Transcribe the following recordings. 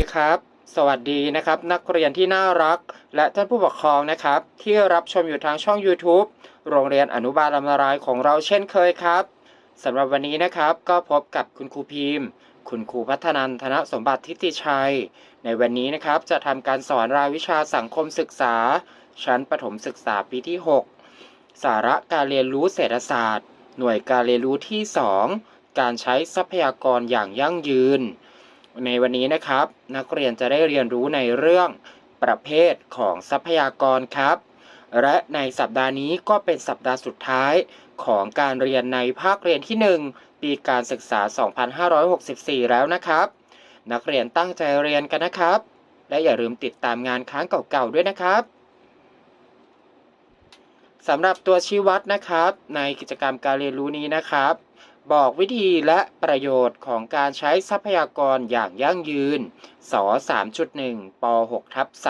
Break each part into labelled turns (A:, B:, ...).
A: ดีครับ สวัสดีนะครับ นักเรียนที่น่ารัก และท่านผู้ปกครองนะครับ ที่รับชมอยู่ทางช่อง YouTube โรงเรียนอนุบาลลำนารายของเราเช่นเคยครับสำหรับวันนี้นะครับก็พบกับคุณครูพิมพ์ คุณครูพัฒนันทนสมบัติทิติชัย ในวันนี้นะครับจะทำการสอนรายวิชาสังคมศึกษา ชั้นประถมศึกษาปีที่ 6 สาระการเรียนรู้เศรษฐศาสตร์ หน่วยการเรียนรู้ที่ 2 การใช้ทรัพยากรอย่างยั่งยืน ในวันนี้นะครับ นักเรียนจะได้เรียนรู้ในเรื่องประเภทของทรัพยากรครับ และในสัปดาห์นี้ก็เป็นสัปดาห์สุดท้ายของการเรียนในภาคเรียนที่ 1 ปีการศึกษา 2564 แล้วนะครับ นักเรียนตั้งใจเรียนกันนะครับ และอย่าลืมติดตามงานค้างเก่าๆด้วยนะครับสำหรับตัวชี้วัดนะครับ ในกิจกรรมการเรียนรู้นี้นะครับ บอกวิธีและประโยชน์ของการใช้ทรัพยากรอย่างยั่งยืน ส 3.1 ป 6 ทับ 3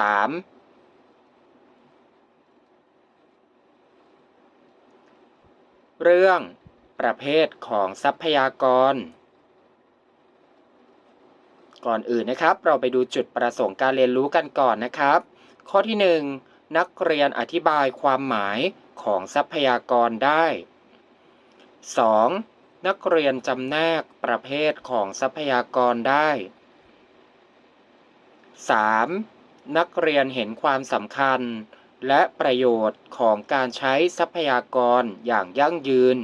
A: เรื่อง ประเภทของทรัพยากร ก่อนอื่นนะครับ เราไปดูจุดประสงค์การเรียนรู้กันก่อนนะครับ ข้อที่ 1 นักเรียนอธิบายความหมายของทรัพยากรได้ 2. นักเรียนจำแนกประเภทของทรัพยากรได้ 3. นักเรียนเห็นความสำคัญ และประโยชน์ของการใช้ทรัพยากรอย่างยั่งยืน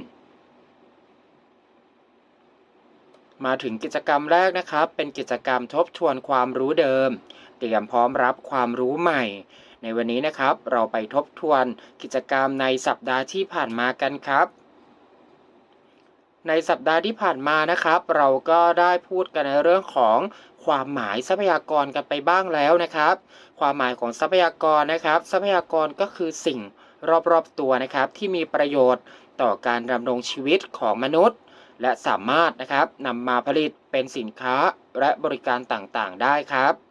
A: มาถึงกิจกรรมแรกนะครับ เป็นกิจกรรมทบทวนความรู้เดิม เตรียมพร้อมรับความรู้ใหม่ ในวันนี้นะครับ เราไปทบทวนกิจกรรมในสัปดาห์ที่ผ่านมากันครับ ในสัปดาห์ที่ผ่านมานะครับ เราก็ได้พูดกันในเรื่องของความหมายทรัพยากรกันไปบ้างแล้วนะครับ ความหมายของทรัพยากรนะครับ ทรัพยากรก็คือสิ่งรอบๆตัวนะครับ ที่มีประโยชน์ต่อการดำรงชีวิตของมนุษย์ และสามารถนะครับนำมาผลิตเป็นสินค้าและบริการต่างๆ ได้ครับ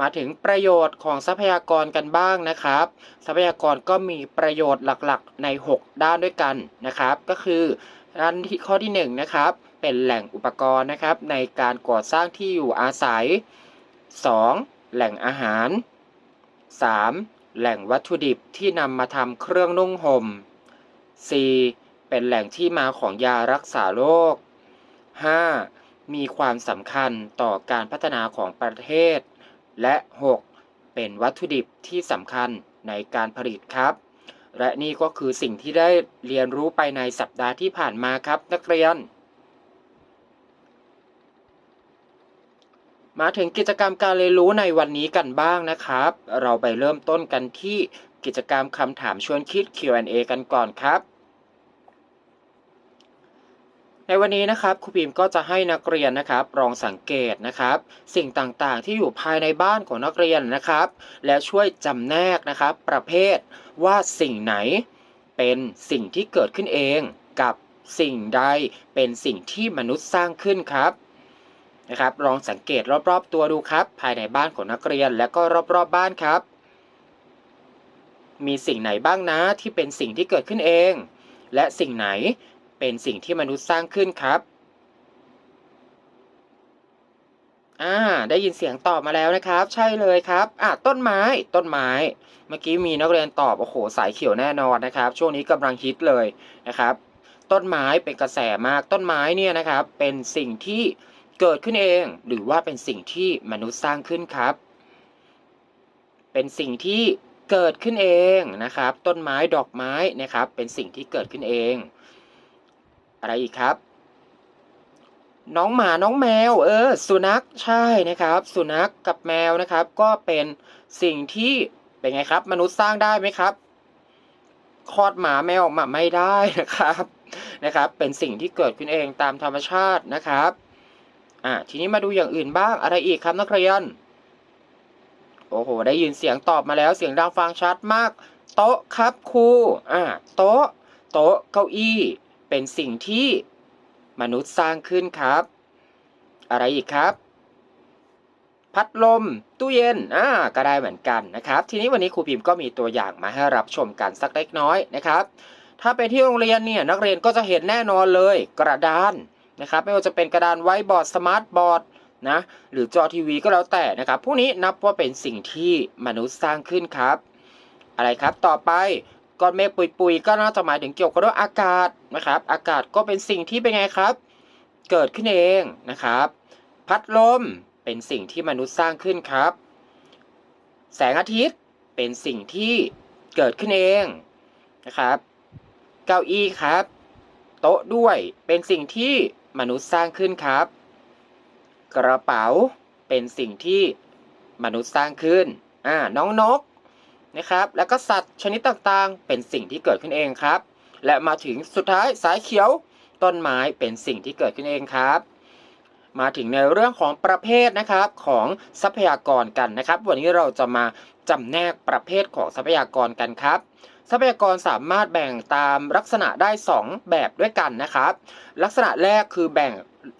A: มาถึงประโยชน์ของทรัพยากรกันบ้างนะครับ ทรัพยากรก็มีประโยชน์หลักๆ ใน 6 ด้านด้วยกันนะครับ ก็คือด้านที่ข้อที่1นะครับ เป็นแหล่งอุปกรณ์นะครับ ในการก่อสร้างที่อยู่อาศัย 2. แหล่งอาหาร 3. แหล่งวัตถุดิบที่นำมาทำเครื่องนุ่งหม่ม 4. เป็นแหล่งที่มาของยารักษาโรค 5. มีความสำคัญต่อการพัฒนาของประเทศ และ 6. เป็นวัตถุดิบที่สำคัญในการผลิตครับ และนี่ก็คือสิ่งที่ได้เรียนรู้ไปในสัปดาห์ที่ผ่านมาครับนักเรียน มาถึงกิจกรรมการเรียนรู้ในวันนี้กันบ้างนะครับ เราไปเริ่มต้นกันที่กิจกรรมคำถามชวนคิด Q&A กันก่อนครับ ในวันนี้นะครับครูพิมก็จะให้นักเรียนนะครับลองสังเกตนะครับ สิ่งต่างๆ ที่อยู่ภายในบ้านของนักเรียนนะครับ แล้วช่วยจำแนกนะครับ ประเภทว่าสิ่งไหนเป็นสิ่งที่เกิดขึ้นเองกับสิ่งใดเป็นสิ่งที่มนุษย์สร้างขึ้นครับนะครับ ลองสังเกตรอบๆ ตัวดูครับ ภายในบ้านของนักเรียนและก็รอบๆบ้านครับ มีสิ่งไหนบ้างนะที่เป็นสิ่งที่เกิดขึ้นเอง และสิ่งไหน เป็นสิ่งที่มนุษย์สร้างขึ้นครับ อ่า ได้ยินเสียงตอบมาแล้วนะครับ ใช่เลยครับ อ่าต้นไม้ ต้นไม้ เมื่อกี้มีนักเรียนตอบ โอ้โห สายเขียวแน่นอนนะครับ ช่วงนี้กำลังฮิตเลยนะครับ ต้นไม้เป็นกระแสมาก ต้นไม้เนี่ยนะครับ เป็นสิ่งที่เกิดขึ้นเอง หรือว่าเป็นสิ่งที่มนุษย์สร้างขึ้นครับ เป็นสิ่งที่เกิดขึ้นเองนะครับ ต้นไม้ดอกไม้นะครับ เป็นสิ่งที่เกิดขึ้นเอง อะไรอีกครับ น้องหมาน้องแมว เออ สุนัขใช่นะครับ สุนัขกับแมวนะครับ ก็เป็นสิ่งที่เป็นไงครับ มนุษย์สร้างได้ไหมครับคลอดหมาแมวออกมาไม่ได้นะครับนะครับ เป็นสิ่งที่เกิดขึ้นเองตามธรรมชาตินะครับอ่าทีนี้มาดูอย่างอื่นบ้างอะไรอีกครับนักเรียนโอ้โห ได้ยินเสียงตอบมาแล้วเสียงดังฟังชัดมาก โต๊ะครับครูอ่าโต๊ะ โต๊ะเก้าอี้ เป็นสิ่งที่มนุษย์สร้างขึ้นครับ อะไรอีกครับ พัดลม ตู้เย็นอ่าก็ได้เหมือนกันนะครับ ทีนี้วันนี้ครูพิมพ์ก็มีตัวอย่างมาให้รับชมกันสักเล็กน้อยนะครับ ถ้าเป็นที่โรงเรียนเนี่ยนักเรียนก็จะเห็นแน่นอนเลย กระดานนะครับ ไม่ว่าจะเป็นกระดานไว้บอร์ดสมาร์ทบอร์ดนะหรือจอทีวีก็แล้วแต่นะครับ พวกนี้นับว่าเป็นสิ่งที่มนุษย์สร้างขึ้นครับ อะไรครับต่อไป ก้อนเมฆปุยๆก็น่าจะหมายถึงเกี่ยวกับเรื่องอากาศนะครับ อากาศก็เป็นสิ่งที่เป็นไงครับ เกิดขึ้นเองนะครับ พัดลมเป็นสิ่งที่มนุษย์สร้างขึ้นครับ แสงอาทิตย์เป็นสิ่งที่เกิดขึ้นเองนะครับ เก้าอี้ครับ โต๊ะด้วยเป็นสิ่งที่มนุษย์สร้างขึ้นครับ กระเป๋าเป็นสิ่งที่มนุษย์สร้างขึ้นอ่าน้องนก นะครับ แล้วก็สัตว์ชนิดต่างๆ เป็นสิ่งที่เกิดขึ้นเองครับ และมาถึงสุดท้ายสายเขียว ต้นไม้เป็นสิ่งที่เกิดขึ้นเองครับ มาถึงในเรื่องของประเภทนะครับของทรัพยากรกันนะครับ วันนี้เราจะมาจำแนกประเภทของทรัพยากรกันครับทรัพยากรสามารถแบ่งตามลักษณะได้ 2 แบบด้วยกันนะครับ ลักษณะแรกคือแบ่ง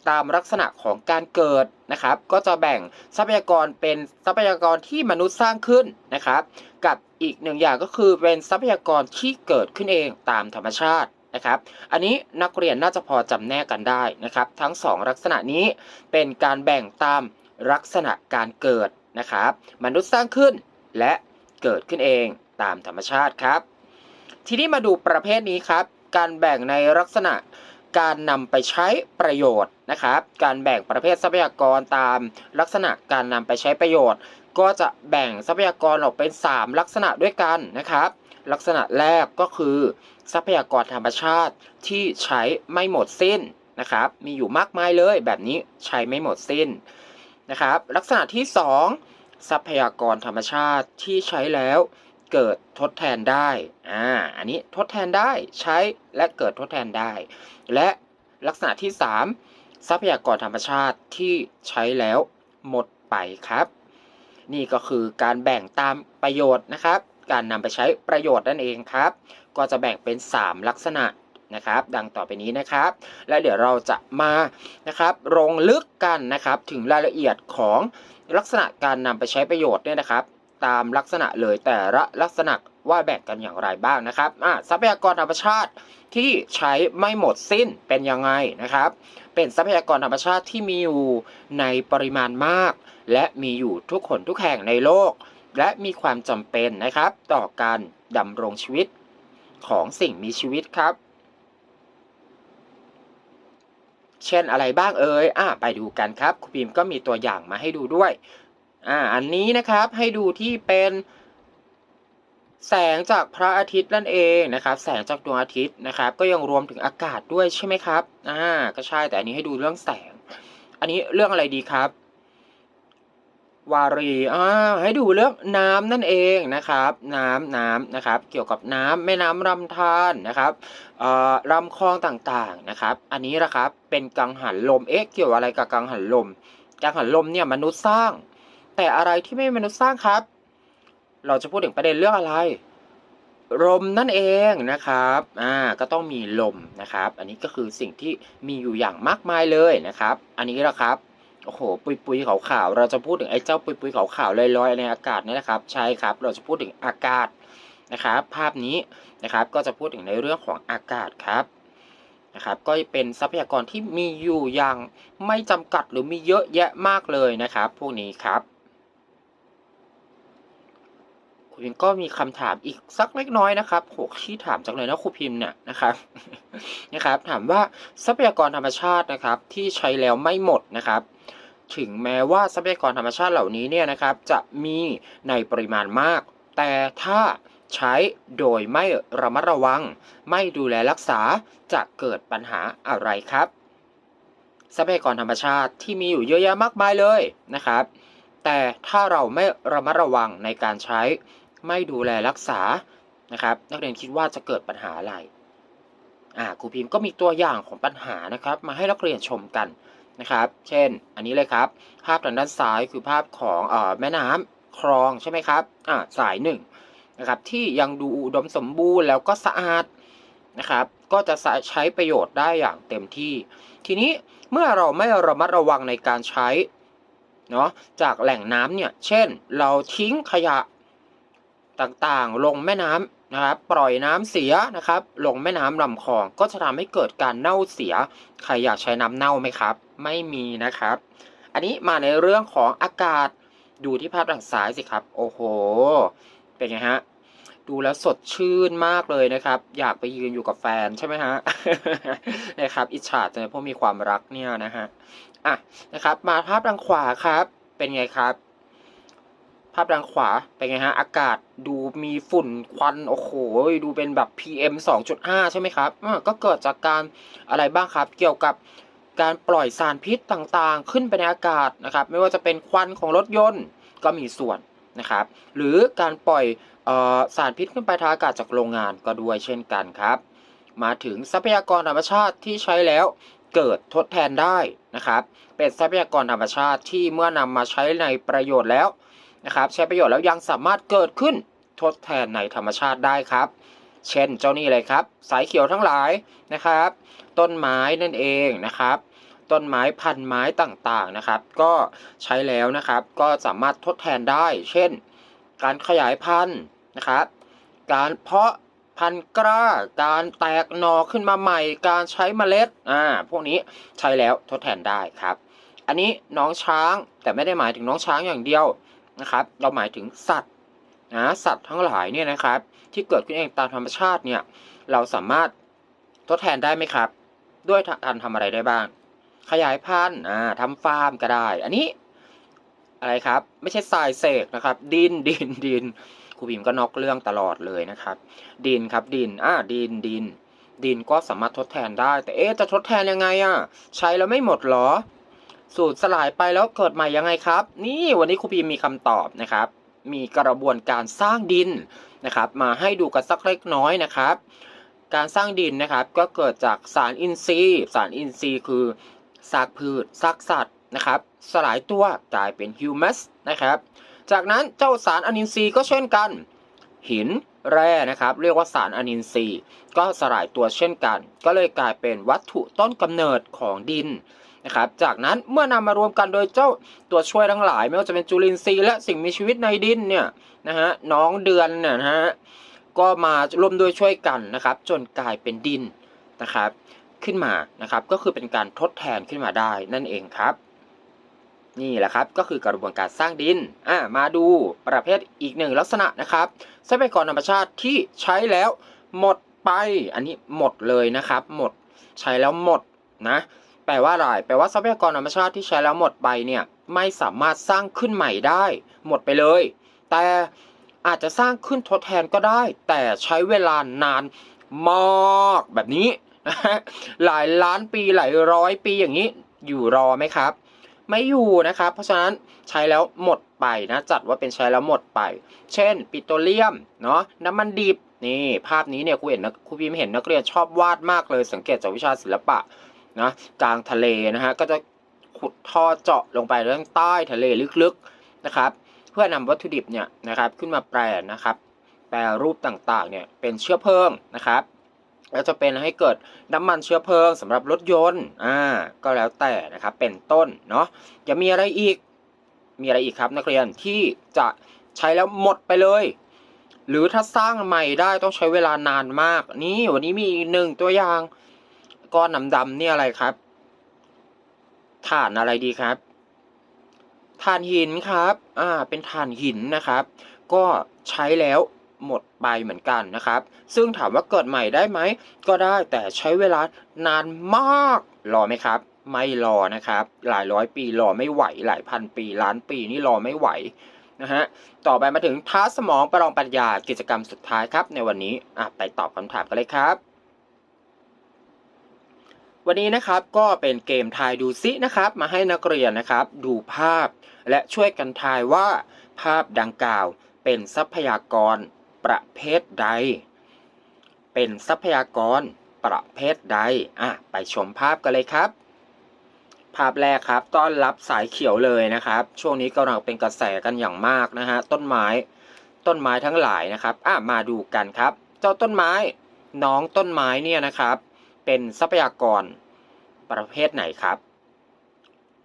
A: ตามลักษณะของการเกิดนะครับ ก็จะแบ่งทรัพยากรเป็นทรัพยากรที่มนุษย์สร้างขึ้นนะครับ กับอีกหนึ่งอย่างก็คือเป็นทรัพยากรที่เกิดขึ้นเองตามธรรมชาตินะครับ อันนี้นักเรียนน่าจะพอจำแนกกันได้นะครับ ทั้ง 2 ลักษณะนี้เป็นการแบ่งตามลักษณะการเกิดนะครับ มนุษย์สร้างขึ้นและเกิดขึ้นเองตามธรรมชาติครับ ทีนี้มาดูประเภทนี้ครับ การแบ่งในลักษณะการนำไปใช้ประโยชน์ นะครับ การแบ่งประเภททรัพยากรตามลักษณะการนำไปใช้ประโยชน์ ก็จะแบ่งทรัพยากรออกเป็น 3 ลักษณะด้วยกันนะครับ ลักษณะแรกก็คือ ทรัพยากรธรรมชาติที่ใช้ไม่หมดสิ้นนะครับ มีอยู่มากมายเลยแบบนี้ใช้ไม่หมดสิ้นนะครับ ลักษณะที่ 2 ทรัพยากรธรรมชาติที่ใช้แล้วเกิดทดแทนได้ อ่า อันนี้ทดแทนได้ใช้และเกิดทดแทนได้ และลักษณะที่ 3 ทรัพยากรธรรมชาติที่ใช้แล้วหมดไปครับ นี่ก็คือการแบ่งตามประโยชน์นะครับ การนำไปใช้ประโยชน์นั่นเองครับ ก็จะแบ่งเป็น 3 ลักษณะนะครับ ดังต่อไปนี้นะครับ และเดี๋ยวเราจะมานะครับลงลึกกันนะครับถึงรายละเอียดของลักษณะการนำไปใช้ประโยชน์เนี่ยนะครับ ตามลักษณะเลยแต่ละลักษณะ ว่าแบ่งกันอย่างไรบ้างนะครับอะทรัพยากรธรรมชาติที่ใช้ไม่หมดสิ้นเป็นยังไงนะครับ เป็นทรัพยากรธรรมชาติที่มีอยู่ในปริมาณมาก และมีอยู่ทุกคนทุกแห่งในโลก และมีความจำเป็นนะครับ ต่อการดำรงชีวิตของสิ่งมีชีวิตครับ เช่นอะไรบ้างเอ่ยอะไปดูกันครับครูพิมพ์ก็มีตัวอย่างมาให้ดูด้วยอ่าอันนี้นะครับให้ดูที่เป็น แสงจากพระอาทิตย์นั่นเองนะครับ แสงจากดวงอาทิตย์นะครับ ก็ยังรวมถึงอากาศด้วยใช่ไหมครับอ่าก็ใช่แต่อันนี้ให้ดูเรื่องแสง อันนี้เรื่องอะไรดีครับวารีอ่าให้ดูเรื่องน้ำนั่นเองนะครับ น้ำน้ำนะครับ เกี่ยวกับน้ำแม่น้ำลำธารนะครับเอ่อลำคลองต่างๆนะครับ อันนี้ละครับเป็นกังหันลมเอ๊ะเกี่ยวอะไรกับกังหันลม กังหันลมเนี่ยมนุษย์สร้าง แต่อะไรที่ไม่มนุษย์สร้างครับ เราจะพูดถึงประเด็นเรื่องอะไร ลมนั่นเองนะครับ อ่า ก็ต้องมีลมนะครับ อันนี้ก็คือสิ่งที่มีอยู่อย่างมากมายเลยนะครับ อันนี้ละครับ โอ้โห ปุยปุยขาวๆเราจะพูดถึงไอ้เจ้าปุยปุยขาวๆลอยๆในอากาศนี่นะครับ ใช่ครับ เราจะพูดถึงอากาศนะครับ ภาพนี้นะครับ ก็จะพูดถึงในเรื่องของอากาศครับนะครับก็เป็นทรัพยากรที่มีอยู่อย่างไม่จำกัดหรือมีเยอะแยะมากเลยนะครับ พวกนี้ครับ ค รูพิมพ์ก็มีคำถามอีกสักเล็กน้อยนะครับโหที่ถามจากเลยนะครูพิมพ์เนี่ยนะครับนะครับ ถามว่าทรัพยากรธรรมชาตินะครับที่ใช้แล้วไม่หมดนะครับ ถึงแม้ว่าทรัพยากรธรรมชาติเหล่านี้เนี่ยนะครับ จะมีในปริมาณมาก แต่ถ้าใช้โดยไม่ระมัดระวัง ไม่ดูแลรักษาจะเกิดปัญหาอะไรครับ ทรัพยากรธรรมชาติที่มีอยู่เยอะแยะมากมายเลยนะครับ แต่ถ้าเราไม่ระมัดระวังในการใช้ ไม่ดูแลรักษานะครับนักเรียนคิดว่าจะเกิดปัญหาอะไรอ่าครูพิมพ์ก็มีตัวอย่างของปัญหานะครับ มาให้นักเรียนชมกันนะครับ เช่น อันนี้เลยครับ ภาพทางด้านซ้ายคือภาพของอแม่น้ำคลองใช่ไหมครับอ่าสายหนึ่งนะครับที่ยังดูอุดมสมบูรณ์แล้วก็สะอาดนะครับ ก็จะใช้ประโยชน์ได้อย่างเต็มที่ ทีนี้เมื่อเราไม่ระมัดระวังในการใช้เนาะจากแหล่งน้ำเนี่ย เช่น เราทิ้งขยะ ต่างๆ ลงแม่น้ำนะครับปล่อยน้ำเสียนะครับ ลงแม่น้ำลำคลองก็จะทำให้เกิดการเน่าเสีย ใครอยากใช้น้ำเน่าไหมครับ ไม่มีนะครับ อันนี้มาในเรื่องของอากาศดูที่ภาพด้านซ้ายสิครับ โอ้โห เป็นไงฮะดูแล้วสดชื่นมากเลยนะครับ อยากไปยืนอยู่กับแฟนใช่ไหมฮะนะครับอิจฉาจังเลยพวกมีความรักเนี่ยนะฮะอะนะครับ มาภาพด้านขวาครับ เป็นไงครับ ภาพด้านขวาเป็นไงฮะ อากาศดูมีฝุ่นควัน โอ้โห ดูเป็นแบบ PM 2.5 ใช่ไหมครับก็เกิดจากการอะไรบ้างครับ เกี่ยวกับการปล่อยสารพิษต่างๆ ขึ้นไปในอากาศนะครับ ไม่ว่าจะเป็นควันของรถยนต์ก็มีส่วนนะครับ หรือการปล่อยออสารพิษขึ้นไปทางอากาศจากโรงงานก็ด้วยเช่นกันครับ มาถึงทรัพยากรธรรมชาติที่ใช้แล้วเกิดทดแทนได้นะครับ เป็นทรัพยากรธรรมชาติที่เมื่อนำมาใช้ในประโยชน์แล้ว นะครับใช้ประโยชน์แล้วยังสามารถเกิดขึ้นทดแทนในธรรมชาติได้ครับ เช่นเจ้านี่เลยครับ สายเขียวทั้งหลายนะครับ ต้นไม้นั่นเองนะครับต้นไม้พันไม้ต่างๆนะครับ ก็ใช้แล้วนะครับก็สามารถทดแทนได้ เช่น การขยายพันธุ์นะครับ การเพาะพันธุ์กล้า การแตกหนอขึ้นมาใหม่ การใช้เมล็ดอ่าพวกนี้ใช้แล้วทดแทนได้ครับ อันนี้น้องช้างแต่ไม่ได้หมายถึงน้องช้างอย่างเดียว นะครับ เราหมายถึงสัตว์นะสัตว์ทั้งหลายเนี่ยนะครับ ที่เกิดขึ้นเองตามธรรมชาติเนี่ยเราสามารถทดแทนได้ไหมครับ ด้วยการทำอะไรได้บ้าง ขยายพันธุ์อ่าทำฟาร์มก็ได้ อันนี้อะไรครับ ไม่ใช่ทรายเสกนะครับ ดินดินดินครูพิมก็นอกเรื่องตลอดเลยนะครับ ดินครับดินอ่าดินดิน ดินก็สามารถทดแทนได้ แต่เอ๊จะทดแทนยังไงอะ ใช้แล้วไม่หมดหรอ สูตรสลายไปแล้วเกิดใหม่ยังไงครับ นี่วันนี้ครูพิมมีคำตอบนะครับ มีกระบวนการสร้างดินนะครับ มาให้ดูกันสักเล็กน้อยนะครับ การสร้างดินนะครับก็เกิดจากสารอินทรีย์ สารอินทรีย์คือซากพืชซากสัตว์นะครับ สลายตัวกลายเป็นฮิวมัสนะครับ จากนั้นเจ้าสารอนินทรีย์ก็เช่นกัน หินแร่นะครับ เรียกว่าสารอนินทรีย์ ก็สลายตัวเช่นกัน ก็เลยกลายเป็นวัตถุต้นกำเนิดของดิน นะครับ จากนั้นเมื่อนำมารวมกันโดยเจ้าตัวช่วยทั้งหลาย ไม่ว่าจะเป็นจุลินทรีย์และสิ่งมีชีวิตในดินเนี่ยนะฮะน้องเดือนเนี่ยนะฮะก็มารวมด้วยช่วยกันนะครับ จนกลายเป็นดินนะครับ ขึ้นมานะครับ ก็คือเป็นการทดแทนขึ้นมาได้นั่นเองครับ นี่แหละครับก็คือกระบวนการสร้างดินอ่ามาดูประเภทอีกหนึ่งลักษณะนะครับทรัพยากรธรรมชาติที่ใช้แล้วหมดไป อันนี้หมดเลยนะครับ หมดใช้แล้วหมดนะ แปลว่าอะไร แปลว่าทรัพยากรธรรมชาติที่ใช้แล้วหมดไปเนี่ยไม่สามารถสร้างขึ้นใหม่ได้ หมดไปเลย แต่อาจจะสร้างขึ้นทดแทนก็ได้ แต่ใช้เวลานานมากแบบนี้ หลายล้านปีหลายร้อยปีอย่างนี้ อยู่รอไหมครับ ไม่อยู่นะครับ เพราะฉะนั้นใช้แล้วหมดไปนะจัดว่าเป็นใช้แล้วหมดไป เช่น ปิโตรเลียมเนาะน้ำมันดิบนี่ ภาพนี้เนี่ยครูเห็นนะครูพิมเห็นนักเรียนชอบวาดมากเลยสังเกตจากวิชาศิลปะ นะกลางทะเลนะฮะก็จะขุดท่อเจาะลงไปเรื่องใต้ทะเลลึกๆนะครับ เพื่อนำวัตถุดิบเนี่ยนะครับขึ้นมาแปรนะครับ แปรรูปต่างๆเนี่ยเป็นเชื้อเพลิงนะครับแล้วจะเป็นให้เกิดน้ำมันเชื้อเพลิงสำหรับรถยนต์อ่าก็แล้วแต่นะครับเป็นต้นเนาะจะมีอะไรอีกมีอะไรอีกครับ นักเรียนที่จะใช้แล้วหมดไปเลย หรือถ้าสร้างใหม่ได้ต้องใช้เวลานานมาก นี่วันนี้มีอีกหนึ่งตัวอย่าง ก้อนดำๆนี่อะไรครับถ่านอะไรดีครับถ่านหินครับ อ่า เป็นถ่านหินนะครับ ก็ใช้แล้วหมดไปเหมือนกันนะครับ ซึ่งถามว่าเกิดใหม่ได้ไหม ก็ได้แต่ใช้เวลานานมาก รอไหมครับ ไม่รอนะครับ หลายร้อยปีรอไม่ไหว หลายพันปีล้านปีนี่รอไม่ไหวนะฮะ ต่อไปมาถึงท้าสมองประลองปัญญากิจกรรมสุดท้ายครับ ในวันนี้ อะ ไปตอบคำถามกันเลยครับ วันนี้นะครับก็เป็นเกมทายดูซินะครับ มาให้นักเรียนนะครับ ดูภาพ และช่วยกันทายว่าภาพดังกล่าวเป็นทรัพยากรประเภทใด เป็นทรัพยากรประเภทใดอะไปชมภาพกันเลยครับ ภาพแรกครับต้อนรับสายเขียวเลยนะครับ ช่วงนี้กำลังเป็นกระแสกันอย่างมากนะฮะต้นไม้ต้นไม้ทั้งหลายนะครับอะมาดูกันครับ เจ้าต้นไม้น้องต้นไม้เนี่ยนะครับ เป็นทรัพยากรประเภทไหนครับ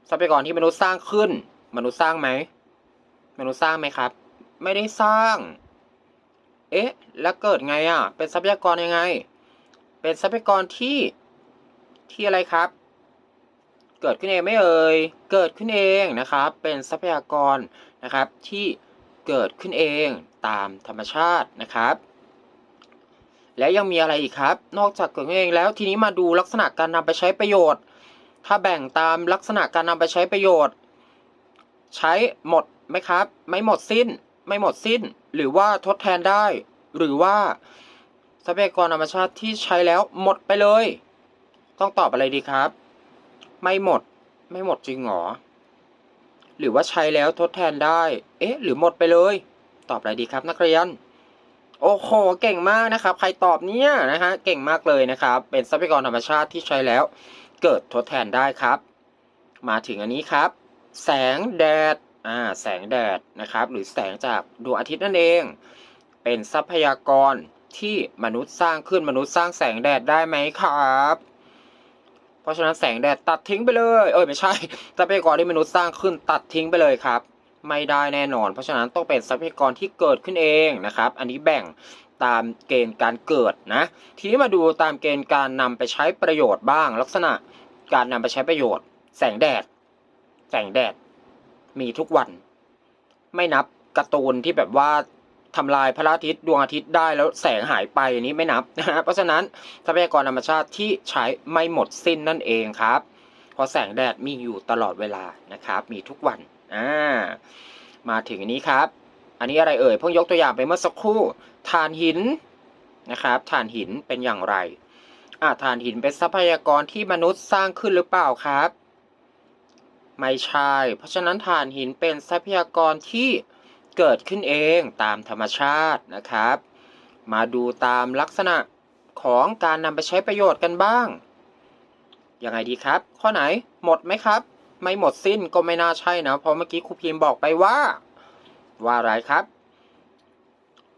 A: ทรัพยากรที่มนุษย์สร้างขึ้น มนุษย์สร้างไหมมนุษย์สร้างไหมครับ ไม่ได้สร้าง เอ๊ะ แล้วเกิดไงอะ เป็นทรัพยากรยังไง เป็นทรัพยากรที่ที่อะไรครับ เกิดขึ้นเองไม่เอ่ย เกิดขึ้นเองนะครับ เป็นทรัพยากรนะครับที่เกิดขึ้นเองตามธรรมชาตินะครับ และยังมีอะไรอีกครับ นอกจากเกิดขึ้นเองแล้วทีนี้มาดูลักษณะการนำไปใช้ประโยชน์ ถ้าแบ่งตามลักษณะการนำไปใช้ประโยชน์ ใช้หมดไหมครับ ไม่หมดสิ้น ไม่หมดสิ้น หรือว่าทดแทนได้ หรือว่าทรัพยากรธรรมชาติที่ใช้แล้วหมดไปเลย ต้องตอบอะไรดีครับ ไม่หมด ไม่หมดจริงหรอ หรือว่าใช้แล้วทดแทนได้ เอ๊ะ หรือหมดไปเลย ตอบอะไรดีครับนักเรียน โอ้โห เก่งมากนะครับ ใครตอบเนี่ยนะฮะ เก่งมากเลยนะครับ เป็นทรัพยากรธรรมชาติที่ใช้แล้ว เกิดทดแทนได้ครับ มาถึงอันนี้ครับ แสงแดด อ่า แสงแดดนะครับ หรือแสงจากดวงอาทิตย์นั่นเอง เป็นทรัพยากรที่มนุษย์สร้างขึ้นมนุษย์สร้างแสงแดดได้ไหมครับ เพราะฉะนั้นแสงแดดตัดทิ้งไปเลย เออไม่ใช่ทรัพยากรที่มนุษย์สร้างขึ้นตัดทิ้งไปเลยครับ ไม่ได้แน่นอน เพราะฉะนั้นต้องเป็นทรัพยากรที่เกิดขึ้นเองนะครับ อันนี้แบ่งตามเกณฑ์การเกิดนะ ทีนี้มาดูตามเกณฑ์การนำไปใช้ประโยชน์บ้าง ลักษณะการนำไปใช้ประโยชน์ แสงแดด แสงแดด มีทุกวัน ไม่นับการ์ตูนที่แบบว่าทำลายพระอาทิตย์ดวงอาทิตย์ได้แล้วแสงหายไปอันนี้ไม่นับนะฮะเพราะฉะนั้นทรัพยากรธรรมชาติที่ใช้ไม่หมดสิ้นนั่นเองครับ เพราะแสงแดดมีอยู่ตลอดเวลานะครับ มีทุกวัน อ่ามาถึงนนี้ครับ อันนี้อะไรเอ่ยเพิ่งยกตัวอย่างไปเมื่อสักครู่ถ่านหินนะครับถ่านหินเป็นอย่างไรอ่าถ่านหินเป็นทรัพยากรที่มนุษย์สร้างขึ้นหรือเปล่าครับ ไม่ใช่ เพราะฉะนั้นถ่านหินเป็นทรัพยากรที่เกิดขึ้นเองตามธรรมชาตินะครับ มาดูตามลักษณะของการนำไปใช้ประโยชน์กันบ้างยังไงดีครับ ข้อไหนหมดไหมครับ ไม่หมดสิ้นก็ไม่น่าใช่นะ เพราะเมื่อกี้ครูพิมพ์บอกไปว่า ว่าอะไรครับ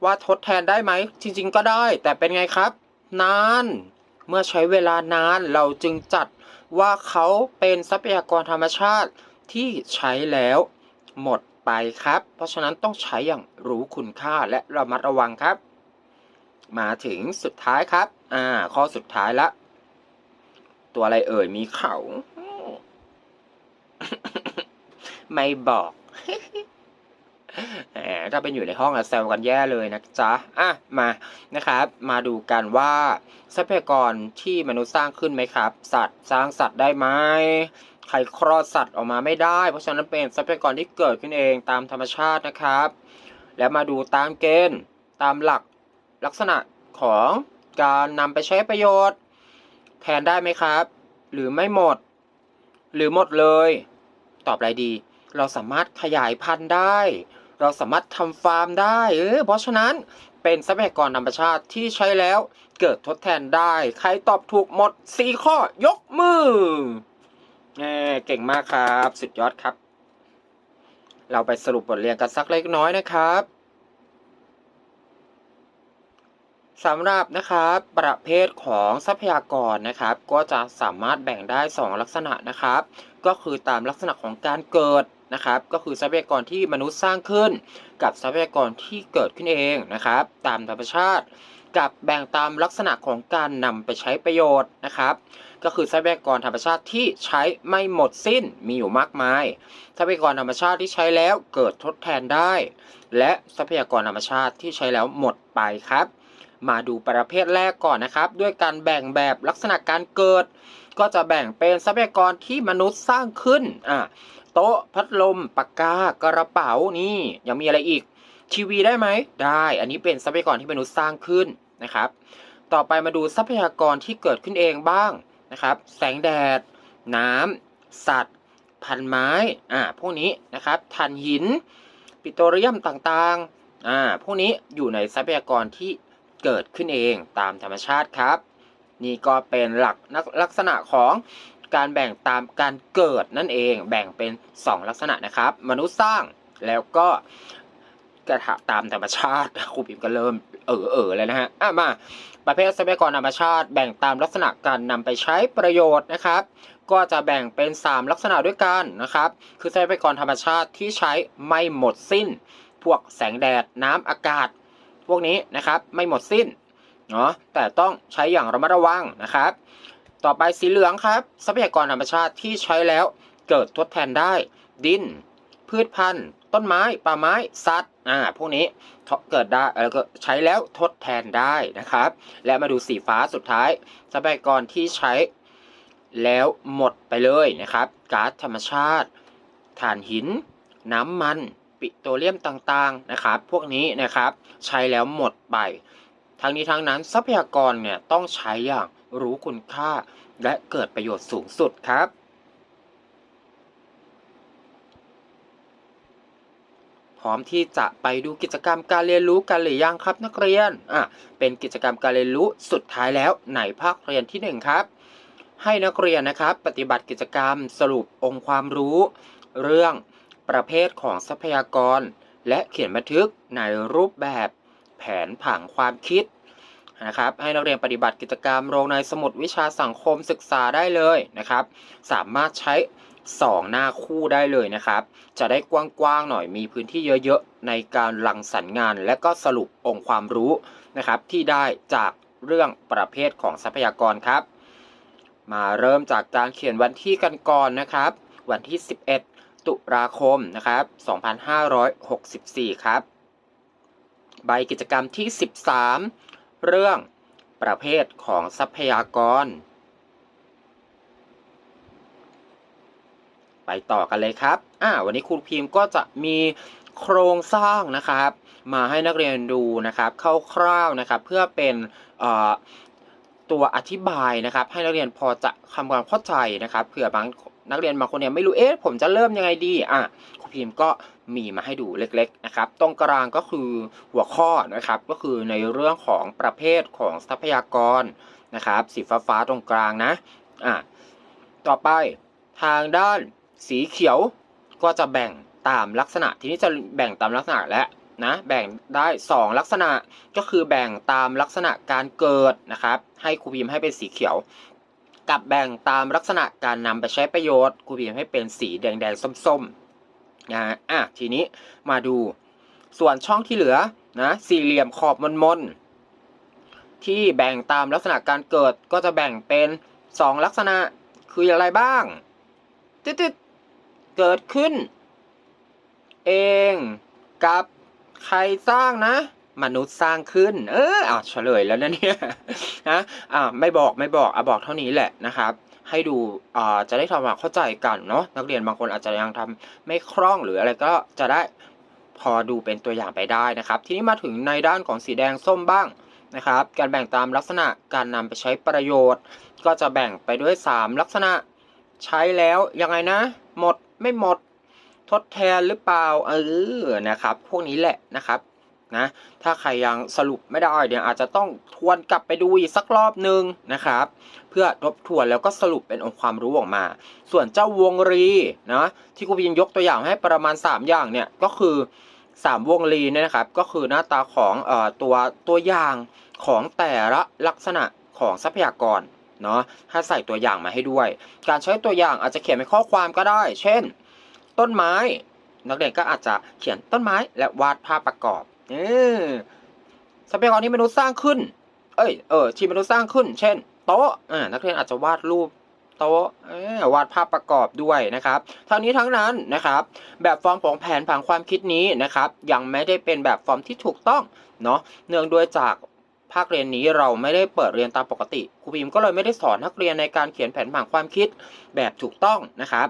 A: ว่าทดแทนได้ไหม จริง ๆ ก็ได้ แต่เป็นไงครับ นาน เมื่อใช้เวลานานเราจึงจัดว่าเขาเป็นทรัพยากรธรรมชาติที่ใช้แล้วหมดไปครับ เพราะฉะนั้นต้องใช้อย่างรู้คุณค่าและระมัดระวังครับ มาถึงสุดท้ายครับ อ่า ข้อสุดท้ายละ ตัวอะไรเอ่ยมีเขา ไม่บอกแหมถ้าเป็นอยู่ในห้องอะแซวกันแย่เลยนะจ๊ะ อะ มานะครับ มาดูกันว่าทรัพยากรที่มนุษย์สร้างขึ้นไหมครับ สัตว์สร้างสัตว์ได้ไหมใครคลอดสัตว์ออกมาไม่ได้ เพราะฉะนั้นเป็นทรัพยากรที่เกิดขึ้นเองตามธรรมชาตินะครับ แล้วมาดูตามเกณฑ์ตามหลักลักษณะของการนำไปใช้ประโยชน์ แทนได้ไหมครับ หรือไม่หมด หรือหมดเลย ตอบอะไรดี เราสามารถขยายพันธุ์ได้ เราสามารถทำฟาร์มได้เออเพราะฉะนั้นเป็นทรัพยากรธรรมชาติที่ใช้แล้วเกิดทดแทนได้ ใครตอบถูกหมด 4 ข้อยกมือเก่งมากครับ สุดยอดครับ เราไปสรุปบทเรียนกันสักเล็กน้อยนะครับสำหรับนะครับประเภทของทรัพยากรนะครับ ก็จะสามารถแบ่งได้ 2 ลักษณะนะครับ ก็คือตามลักษณะของการเกิดนะครับ ก็คือทรัพยากรที่มนุษย์สร้างขึ้น กับทรัพยากรที่เกิดขึ้นเองนะครับ ตามธรรมชาติ กับแบ่งตามลักษณะของการนำไปใช้ประโยชน์นะครับ ก็คือทรัพยากรธรรมชาติที่ใช้ไม่หมดสิ้นมีอยู่มากมาย ทรัพยากรธรรมชาติที่ใช้แล้วเกิดทดแทนได้ และทรัพยากรธรรมชาติที่ใช้แล้วหมดไปครับ มาดูประเภทแรกก่อนนะครับ ด้วยการแบ่งแบบลักษณะการเกิด ก็จะแบ่งเป็นทรัพยากรที่มนุษย์สร้างขึ้นอะโต๊ะพัดลมปากกากระเป๋านี่ยังมีอะไรอีกทีวีได้ไหมได้ อันนี้เป็นทรัพยากรที่มนุษย์สร้างขึ้นนะครับ ต่อไปมาดูทรัพยากรที่เกิดขึ้นเองบ้างนะครับ แสงแดด น้ำสัตว์ พันไม้อ่าพวกนี้นะครับถ่านหิน ปิโตรเลียมต่างๆอ่าพวกนี้อยู่ในทรัพยากรที่เกิดขึ้นเองตามธรรมชาติครับ นี่ก็เป็นหลักลักษณะของการแบ่งตามการเกิดนั่นเอง แบ่งเป็น 2 ลักษณะนะครับ มนุษย์สร้างแล้วก็กระทำตามธรรมชาติครูปิมก็เริ่มเออเออเลยนะฮะอะมาประเภททรัพยากรธรรมชาติแบ่งตามลักษณะการนำไปใช้ประโยชน์นะครับ ก็จะแบ่งเป็น 3 ลักษณะด้วยกันนะครับ คือทรัพยากรธรรมชาติที่ใช้ไม่หมดสิ้น พวกแสงแดดน้ำอากาศ พวกนี้นะครับไม่หมดสิ้น เนาะแต่ต้องใช้อย่างระมัดระวังนะครับ ต่อไปสีเหลืองครับ ทรัพยากรธรรมชาติที่ใช้แล้วเกิดทดแทนได้ ดิน พืชพันธุ์ต้นไม้ป่าไม้สัตว์อ่าพวกนี้เกิดได้แล้วก็ใช้แล้วทดแทนได้นะครับ และมาดูสีฟ้าสุดท้าย ทรัพยากรที่ใช้แล้วหมดไปเลยนะครับก๊าซธรรมชาติถ่านหิน น้ำมัน ปิโตรเลียมต่างๆนะครับ พวกนี้นะครับใช้แล้วหมดไป ทั้งนี้ทั้งนั้นทรัพยากรเนี่ยต้องใช้อย่างรู้คุณค่า และเกิดประโยชน์สูงสุดครับ พร้อมที่จะไปดูกิจกรรมการเรียนรู้กันหรือยังครับนักเรียนอะเป็นกิจกรรมการเรียนรู้สุดท้ายแล้วในภาคเรียนที่หนึ่งครับ ให้นักเรียนนะครับ ปฏิบัติกิจกรรมสรุปองค์ความรู้ เรื่องประเภทของทรัพยากร และเขียนบันทึกในรูปแบบ แผนผังความคิดนะครับให้นักเรียนปฏิบัติกิจกรรมลงในสมุดวิชาสังคมศึกษาได้เลยนะครับ สามารถใช้ 2 หน้าคู่ได้เลยนะครับ จะได้กว้างๆหน่อยมีพื้นที่เยอะๆ ในการรังสรรค์งาน และก็สรุปองค์ความรู้นะครับ ที่ได้จากเรื่องประเภทของทรัพยากรครับ มาเริ่มจากการเขียนวันที่กันก่อนนะครับ วันที่ 11 ตุลาคมนะครับ 2564 ครับ ใบกิจกรรมที่ 13 เรื่องประเภทของทรัพยากร ไปต่อกันเลยครับอ่าวันนี้ครูพิมพ์ก็จะมีโครงสร้างนะครับ มาให้นักเรียนดูนะครับคร่าวๆนะครับ เพื่อเป็นตัวอธิบายนะครับ ให้นักเรียนพอจะทำความเข้าใจนะครับเผื่อบางนักเรียนบางคนเนี่ยไม่รู้เอ๊ะผมจะเริ่มยังไงดีอะครูพิมพ์ก็ มีมาให้ดูเล็กๆนะครับ ตรงกลางก็คือหัวข้อนะครับ ก็คือในเรื่องของประเภทของทรัพยากรนะครับ สีฟ้าๆตรงกลางนะอะต่อไปทางด้านสีเขียวก็จะแบ่งตามลักษณะ ทีนี้จะแบ่งตามลักษณะและนะแบ่งได้ 2 ลักษณะก็คือแบ่งตามลักษณะการเกิดนะครับ ให้ครูพิมพ์ให้เป็นสีเขียว กับแบ่งตามลักษณะการนำไปใช้ประโยชน์ครูพิมพ์ให้เป็นสีแดงแดงส้มๆ นะฮะอะทีนี้มาดูส่วนช่องที่เหลือนะสี่เหลี่ยมขอบมนๆที่แบ่งตามลักษณะการเกิดก็จะแบ่งเป็น 2 ลักษณะคืออะไรบ้างตึ๊ดๆเกิดขึ้น เองกับใครสร้างนะ มนุษย์สร้างขึ้น เอออะเฉลยแล้วนะเนี่ยนะอ่าไม่บอกไม่บอกอะบอกเท่านี้แหละนะครับ ให้ดูอ่าจะได้ทำความเข้าใจกันเนาะนักเรียนบางคนอาจจะยังทำไม่คล่องหรืออะไรก็จะได้พอดูเป็นตัวอย่างไปได้นะครับ ทีนี้มาถึงในด้านของสีแดงส้มบ้างนะครับ การแบ่งตามลักษณะการนำไปใช้ประโยชน์ ก็จะแบ่งไปด้วย 3 ลักษณะใช้แล้วยังไงนะ หมดไม่หมด ทดแทนหรือเปล่าเออนะครับ พวกนี้แหละนะครับนะถ้าใครยังสรุปไม่ได้เดี๋ยวอาจจะต้องทวนกลับไปดูอีกสักรอบหนึ่งนะครับ เพื่อทบทวนแล้วก็สรุปเป็นองค์ความรู้ออกมา ส่วนเจ้าวงรีนะที่ครูพิมยกตัวอย่างให้ประมาณ 3 อย่างเนี่ยก็คือ3วงรีเนี่ยนะครับก็คือหน้าตาของออตัวตัวอย่างของแต่ละลักษณะของทรัพยากรเนาะถ้าใส่ตัวอย่างมาให้ด้วย การใช้ตัวอย่างอาจจะเขียนเป็นข้อความก็ได้ เช่น ต้นไม้ นักเรียนก็อาจจะเขียนต้นไม้และวาดภาพประกอบเออทรัพยากรที่มนุษย์สร้างขึ้น เอ้ยเออที่มนุษย์สร้างขึ้น เช่น โต๊ะอ่านักเรียนอาจจะวาดรูปโต๊ะวาดภาพประกอบด้วยนะครับทั้งนี้ทั้งนั้นนะครับ แบบฟอร์มของแผนผังความคิดนี้นะครับ ยังไม่ได้เป็นแบบฟอร์มที่ถูกต้องเนาะเนื่องด้วยจากภาคเรียนนี้เราไม่ได้เปิดเรียนตามปกติครูพิมก็เลยไม่ได้สอนนักเรียนในการเขียนแผนผังความคิดแบบถูกต้องนะครับ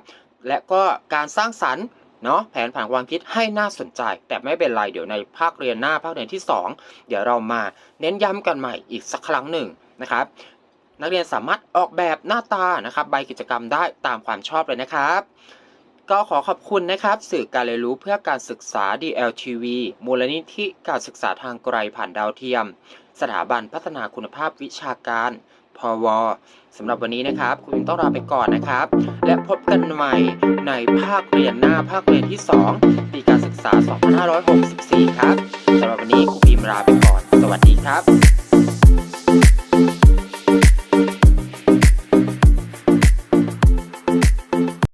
A: และก็การสร้างสรรค์เนาะแผนผังความคิดให้น่าสนใจ แต่ไม่เป็นไรเดี๋ยวในภาคเรียนหน้าภาคเรียนที่ 2 เดี๋ยวเรามาเน้นย้ำกันใหม่อีกสักครั้งหนึ่งนะครับ นักเรียนสามารถออกแบบหน้าตานะครับใบกิจกรรมได้ตามความชอบเลยนะครับ ก็ขอขอบคุณนะครับ สื่อการเรียนรู้เพื่อการศึกษา DLTV มูลนิธิการศึกษาทางไกลผ่านดาวเทียม สถาบันพัฒนาคุณภาพวิชาการพวสำหรับวันนี้นะครับคุณต้องลาไปก่อนนะครับ และพบกันใหม่ในภาคเรียนหน้าภาคเรียนที่ 2 ปีการศึกษา 2564 ครับสำหรับวันนี้ครูพิมลาไปก่อน สวัสดีครับ